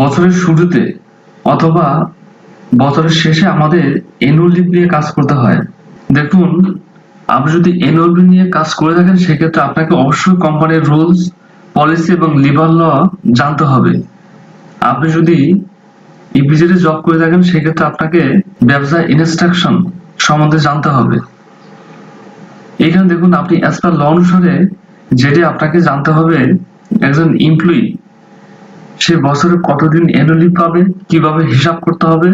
বছরের শুরুতে অথবা বছরের শেষে আমাদের এনুয়াল লিভ নিয়ে কাজ করতে হয়। দেখুন, আপনি যদি এনুয়াল লিভ নিয়ে কাজ করে থাকেন, সেক্ষেত্রে আপনাকে অবশ্যই কোম্পানির রুলস পলিসি এবং লিভার ল জানতে হবে। আপনি যদি ইপিজেডে জব করে থাকেন, সেক্ষেত্রে আপনাকে ব্যবসা ইনস্ট্রাকশন সম্বন্ধে জানতে হবে। এখানে দেখুন, আপনি অ্যাজ পার ল অনুসারে যেটি আপনাকে জানতে হবে, একজন এমপ্লয়ি সে বছরে কতদিন অ্যানুয়াল পাবে, কীভাবে হিসাব করতে হবে,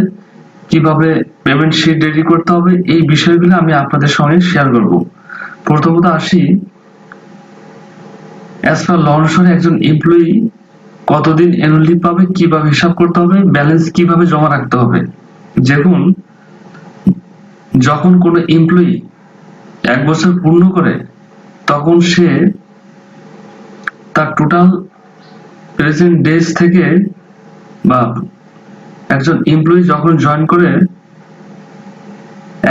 কীভাবে পেমেন্ট শিট রেডি করতে হবে, এই বিষয়গুলো আমি আপনাদের সঙ্গে শেয়ার করব। প্রথমত আসি অ্যাজ পার ল একজন এমপ্লয়ি কতদিন অ্যানুয়াল পাবে, কীভাবে হিসাব করতে হবে ব্যালেন্স কীভাবে জমা রাখতে হবে। দেখুন, যখন কোনো এমপ্লয়ি এক বছর পূর্ণ করে, তখন সে তার টোটাল প্রেজেন্ট ডেজ থেকে বা একজন এমপ্লয়ি যখন জয়েন করে,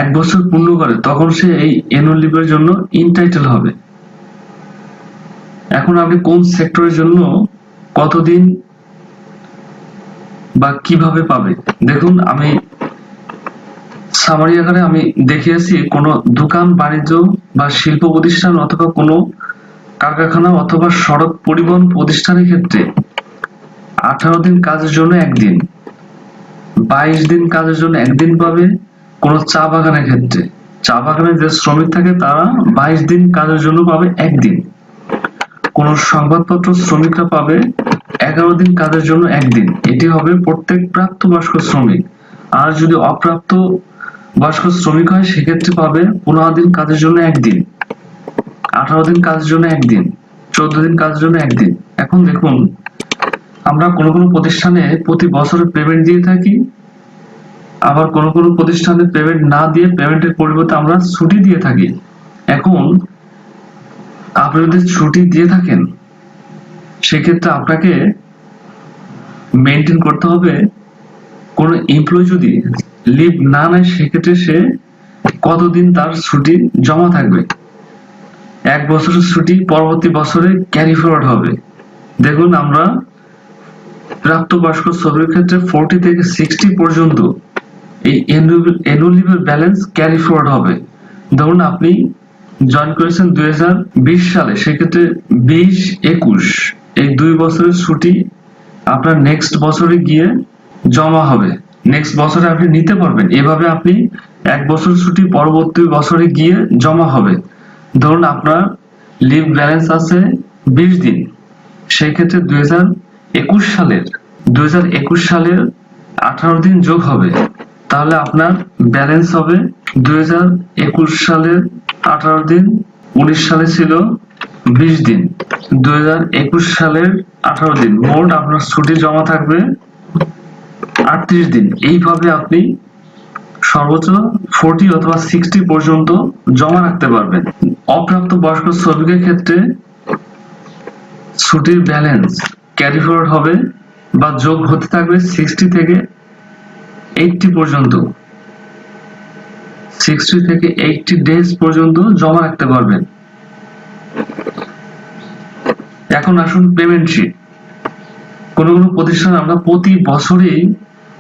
এক বছর পূর্ণ করে, তখন সে এই অ্যানুয়াল লিভের জন্য ইনটাইটেল হবে। এখন আপনি কোন সেক্টরের জন্য কতদিন বা কীভাবে পাবে? দেখুন, আমি সামারি আকারে আমি দেখিয়েছি কোনো দোকান, বাণিজ্য বা শিল্প প্রতিষ্ঠান অথবা কোনো কারখানা অথবা সড়ক পরিবহন প্রতিষ্ঠানের ক্ষেত্রে আঠারো দিন কাজের জন্য একদিন। বাইশ দিন কাজের জন্য একদিন পাবে কোনো চা বাগানের ক্ষেত্রে। চা বাগানে যে শ্রমিক থাকে, তারা বাইশ দিন কাজের জন্য পাবে একদিন। কোন সংবাদপত্র শ্রমিকরা পাবে এগারো দিন কাজের জন্য একদিন। এটি হবে প্রত্যেক প্রাপ্ত বয়স্ক শ্রমিক। আর যদি অপ্রাপ্ত বয়স্ক শ্রমিক হয়, সেক্ষেত্রে পাবে পনেরো দিন কাজের জন্য একদিন। আঠারো দিন কাজের জন্য একদিন। চোদ্দ দিন কাজের জন্য একদিন। এখন দেখুন আমরা কোনো কোনো প্রতিষ্ঠানে প্রতি বছরে পেমেন্ট দিয়ে থাকি, আবার কোনো কোনো প্রতিষ্ঠানে পেমেন্ট না দিয়ে পেমেন্টের পরিবর্তে আমরা ছুটি দিয়ে থাকি। এখন, আপনি যদি ছুটি দিয়ে থাকেন, সেক্ষেত্রে আপনাকে মেনটেন করতে হবে, কোনো এমপ্লয়ি যদি লিভ না নেয়, সেক্ষেত্রে সে কতদিন তার ছুটি জমা থাকবে? এক বছরের ছুটি পরবর্তী বছরে ক্যারি ফরওয়ার্ড হবে। দেখুন, আমরা প্রাপ্তবয়স্ক শ্রমিকের ক্ষেত্রে ফোরটি থেকে সিক্সটি পর্যন্ত এই অ্যানুয়াল ব্যালেন্স ক্যারি ফরওয়ার্ড হবে। ধরুন আপনি জয়েন করেছেন দু হাজার বিশ সালে, সেক্ষেত্রে বিশ একুশ, এই দুই বছরের ছুটি আপনার নেক্সট বছরে গিয়ে জমা হবে। নেক্সট বছরে আপনি নিতে পারবেন। এভাবে আপনি এক বছর ছুটি পরবর্তী বছরে গিয়ে জমা হবে। ধরুন আপনার লিভ ব্যালেন্স আছে বিশ দিন সেই ক্ষেত্রে দুই একুশ সালের, দুই সালের আঠারো দিন যোগ হবে। তাহলে আপনার ব্যালেন্স হবে দুই সালের আঠারো দিন, উনিশ সালে ছিল বিশ দিন। দুই সালের আঠারো দিন, মোট আপনার ছুটি জমা থাকবে আটত্রিশ দিন। এইভাবে আপনি সর্বোচ্চ ফোরটি অথবা সিক্সটি পর্যন্ত জমা রাখতে পারবেন। অপ্রাপ্ত বয়স্ক শ্রমিকের ক্ষেত্রে ছুটির ব্যালেন্স ক্যারি ফরওয়ার্ড হবে বা যোগ হতে থাকবে সিক্সটি থেকে এইটটি পর্যন্ত। সিক্সটি থেকে এইটটি ডেজ পর্যন্ত জমা রাখতে পারবেন। এখন আসুন পেমেন্ট শিট কোনো কোনো প্রতিষ্ঠান আমরা প্রতি বছরেই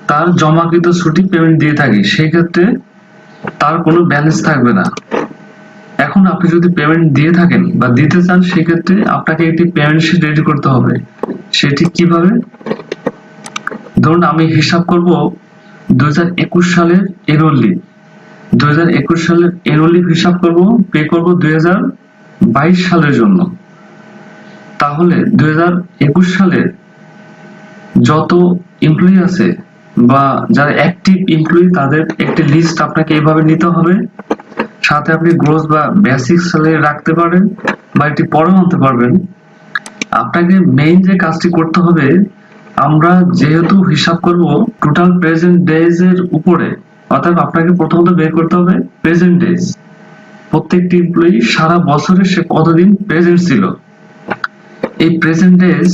তার জমাকৃত ছুটি পেমেন্ট দিয়ে থাকি। সেই ক্ষেত্রে তার কোনো ব্যালেন্স থাকবে না। এখন আপনি যদি পেমেন্ট দিয়ে থাকেন বা দিতে চান, সেক্ষেত্রে আপনাকে একটি পেমেন্ট শিট রেডি করতে হবে। সেটি কীভাবে? ধরুন আমি হিসাব করব দুই সালের এরোলি দুই সালের এরোলি হিসাব করব পে করব দু হাজার বাইশ সালের জন্য। তাহলে দুই সালের যত এমপ্লয়ি আছে বা যারা অ্যাক্টিভ এমপ্লয়ি তাদের একটি লিস্ট আপনাকে এইভাবে নিতে হবে। সাথে আপনি গ্রোস বা বেসিক স্যালারি রাখতে পারেন বা এটি পরেও আনতে পারবেন। আপনাকে মেইন যে কাজটি করতে হবে, আমরা যেহেতু হিসাব করব টোটাল প্রেজেন্ট ডেজ এর উপরে, অর্থাৎ আপনাকে প্রথমত বের করতে হবে প্রেজেন্ট ডেজ প্রত্যেকটি এমপ্লয়ি সারা বছরে সে কতদিন প্রেজেন্ট ছিল? এই প্রেজেন্ট ডেজ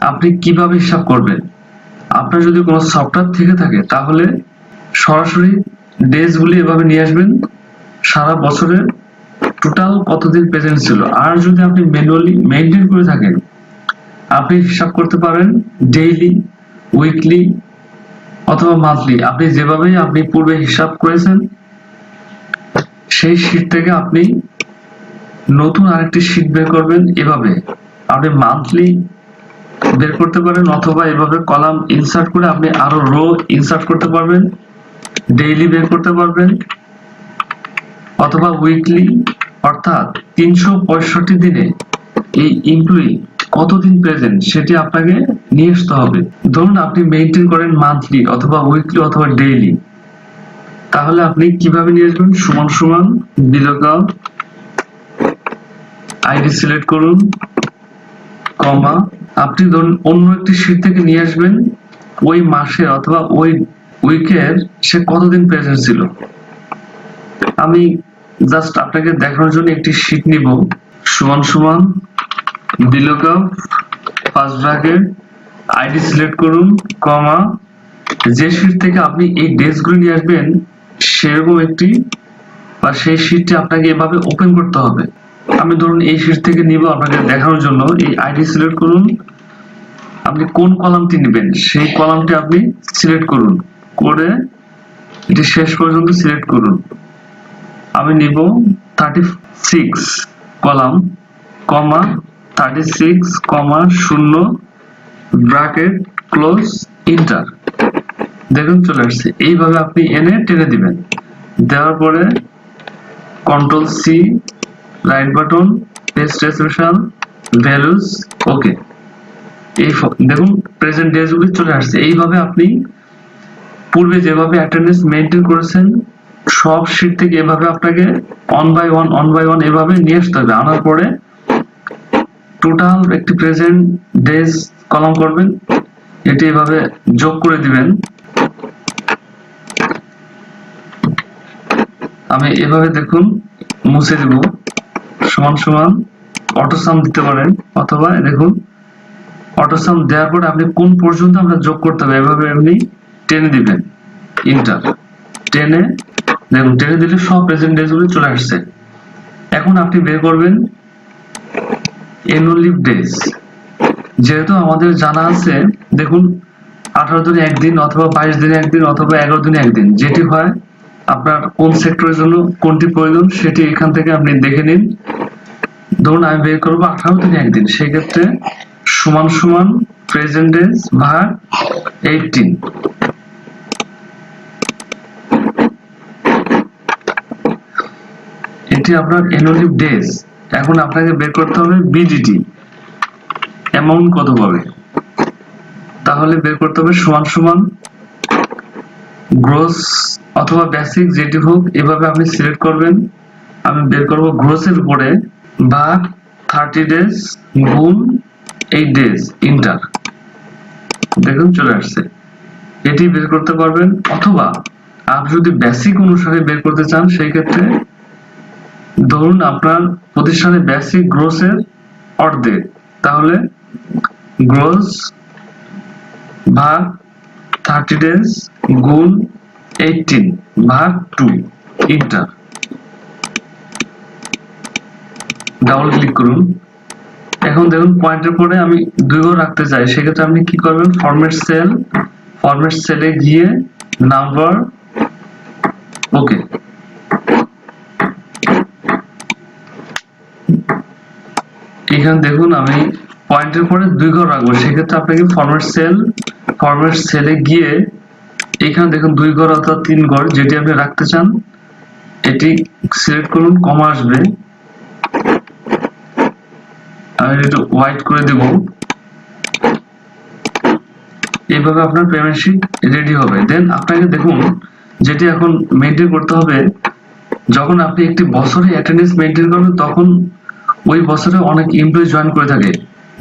আপনি কীভাবে হিসাব করবেন? আপনার যদি কোনো সফটওয়্যার থেকে থাকে, তাহলে সরাসরি ডেজগুলি এভাবে নিয়ে আসবেন। সারা বছরের টোটাল কতদিন প্রেজেন্ট ছিল? আর যদি আপনি ম্যানুয়ালি মেনটেন করে থাকেন, আপনি হিসাব করতে পারেন ডেইলি উইকলি অথবা মান্থলি আপনি যেভাবে আপনি পূর্বে হিসাব করেছেন, সেই শীট থেকে আপনি নতুন আরেকটি শীট বের করবেন এভাবে। আপনি মান্থলি বের করতে পারেন অথবা এভাবে কলাম ইনসার্ট করে আপনি আরও রো ইনসার্ট করতে পারবেন। ডেইলি বের করতে পারবেন। অথবা উইকলি অর্থাৎ তিনশো পঁয়ষট্টি দিনে এই এমপ্লয়ি কতদিন প্রেজেন্ট সেটি আপনাকে নিয়ে আসতে হবে। ধরুন আপনি মেনটেন করেন মান্থলি অথবা উইকলি অথবা ডেইলি তাহলে আপনি কীভাবে নিয়ে আসবেন? সমান সমান বিলোকাল আইডি সিলেক্ট করুন কমা আপনি ধরুন অন্য একটি শীট থেকে নিয়ে আসবেন, ওই মাসে অথবা ওই উইকের সে কতদিন প্রেজেন্ট ছিল? আমি জাস্ট আপনাকে দেখানোর জন্য একটি শীট নিব। সমান সমান VLOOKUP first bracket ID select করুন কমা যে শীট থেকে আপনি এই ডেসগুলো নিয়ে আসবেন, সেরকম একটি, বা সেই শীটটি আপনাকে এভাবে ওপেন করতে হবে। আমি ধরুন এই শীট থেকে নিব আপনাকে দেখানোর জন্য, এই আইডি সিলেক্ট করুন। আপনি কোন কলামটি নেবেন, সেই কলামটি আপনি সিলেক্ট করুন। করে এটি শেষ পর্যন্ত সিলেক্ট করুন। আমি নিব thirty six column, comma thirty six comma শূন্য, ব্র্যাকেট, ক্লোজ, ইন্টার। দেখুন, চলে আসছে। এইভাবে আপনি এনে টেনে দিবেন। দেওয়ার পরে control C right button paste resolution values okay এই দেখুন প্রেজেন্ট ডেজ গুলি চলে আসছে। এইভাবে আপনি পূর্বে যেভাবে অ্যাটেন্ডেন্স মেনটেন করেছেন সব শিট থেকে এভাবে আপনাকে one by one one by one এভাবে নিয়ে আসতে হবে। আনার পরে টোটাল একটি প্রেজেন্ট ডেজ কলম করবেন। এটি এভাবে যোগ করে দিবেন। আমি এভাবে দেখুন, মুছে দেব। সমান সমান অটোসাম দিতে পারেন, অথবা দেখুন অটোসাম দেওয়ার পরে আপনি কোন পর্যন্ত আমরা যোগ করতে হবে, এভাবে আপনি টেনে দিবেন। ইন্টার টেনে দেখুন টেনে দিলে সব প্রেজেন্ট ডেজগুলো চলে আসছে। এখন আপনি বের করবেন এনুয়াল লিভ ডেজ যেহেতু আমাদের জানা আছে, দেখুন, আঠারো দিনে একদিন অথবা বাইশ দিনে একদিন অথবা এগারো দিনে একদিন, যেটি হয় আপনার কোন সেক্টরের জন্য কোনটি প্রয়োজন সেটি এখান থেকে আপনি দেখে নিন। ধরুন, আমি বের করব আঠারো দিনে একদিন, সেক্ষেত্রে সমান সমান প্রেজেন্ট ডেজ ভাগ এইটিন এটি আপনার এনুয়াল ডেজ এখন আপনাকে বের করতে হবে বিডিটি অ্যামাউন্ট কত পাবে? তাহলে বের করতে হবে সমান সমান গ্রোস অথবা বেসিক যেটি হোক, এভাবে আপনি সিলেক্ট করবেন। আমি বের করব গ্রোসের উপরে বা থার্টি ডেজ গুণ এইট ডেজ ইন্টার দেখুন, চলে আসছে। এটি বের করতে পারবেন অথবা আপনি যদি বেসিক অনুসারে বের করতে চান, সেই ক্ষেত্রে ধরুন আপনার প্রতিষ্ঠানে বেসিক গ্রোসের অর্ধেক, তাহলে গ্রোস ভাগ থার্টি ডেজ গুণ এইটিন ভাগ টু ইন্টার ডাবল ক্লিক করুন। এখন দেখুন পয়েন্টের পরে আমি দুই ঘর রাখতে চাই, সেক্ষেত্রে আপনি কি করবেন? ফরম্যাট সেল ফরম্যাট সেলে গিয়ে নাম্বার ওকে এখানে দেখুন আমি পয়েন্টের পরে দুই ঘর রাখব। সেক্ষেত্রে আপনাকে ফরম্যাট সেল ফরম্যাট সেলে গিয়ে এখানে দেখুন দুই ঘর অর্থাৎ তিন ঘর যেটি আপনি রাখতে চান, এটি সিলেক্ট করুন কমা আসবে। আমি একটু হোয়াইট করে দেব। এইভাবে আপনার পেমেন্ট শিট রেডি হবে। দেন আপনাকে দেখুন, যেটি এখন মেনটেন করতে হবে, যখন আপনি একটি বছরে অ্যাটেন্ডেন্স মেনটেন করবেন, তখন ওই বছরে অনেক এমপ্লয়ি জয়েন করে থাকে।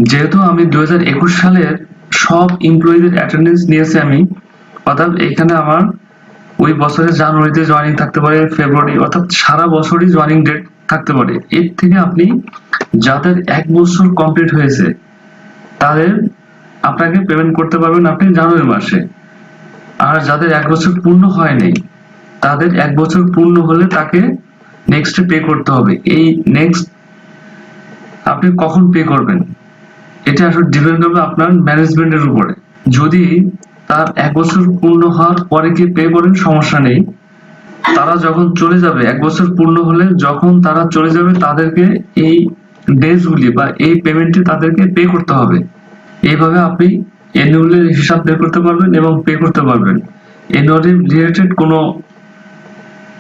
যেহেতু আমি দুই হাজার একুশ সালের সব এমপ্লয়ীদের অ্যাটেন্ডেন্স নিয়েছি আমি, অর্থাৎ এখানে আমার ওই বছরের জানুয়ারিতে জয়েনিং থাকতে পারে ফেব্রুয়ারি অর্থাৎ সারা বছরই জয়েনিং ডেট থাকতে পারে। এর থেকে আপনি যাদের এক বছর কমপ্লিট হয়েছে, তাদের আপনাকে পেমেন্ট করতে পারবেন আপনি জানুয়ারি মাসে। আর যাদের এক বছর পূর্ণ হয়নি তাদের এক বছর পূর্ণ হলে তাকে নেক্সট পে করতে হবে। এই নেক্সট আপনি কখন পে করবেন? এটা আসলে ডিপেন্ড করবে আপনার ম্যানেজমেন্টের উপরে। যদি তার এক বছর পূর্ণ হওয়ার পরে কি পে করেন, সমস্যা নেই। তারা যখন চলে যাবে, এক বছর পূর্ণ হলে যখন তারা চলে যাবে, তাদেরকে এই ডেজ গুলি বা এই পেমেন্টটি তাদেরকে পে করতে হবে। এইভাবে আপনি অ্যানুয়ালের হিসাব বের করতে পারবেন এবং পে করতে পারবেন। অ্যানুয়ালি রিলেটেড কোনো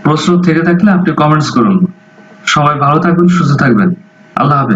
প্রশ্ন থেকে থাকলে আপনি কমেন্টস করুন। সবাই ভালো থাকবেন, সুস্থ থাকবেন। আল্লাহ হাফেজ।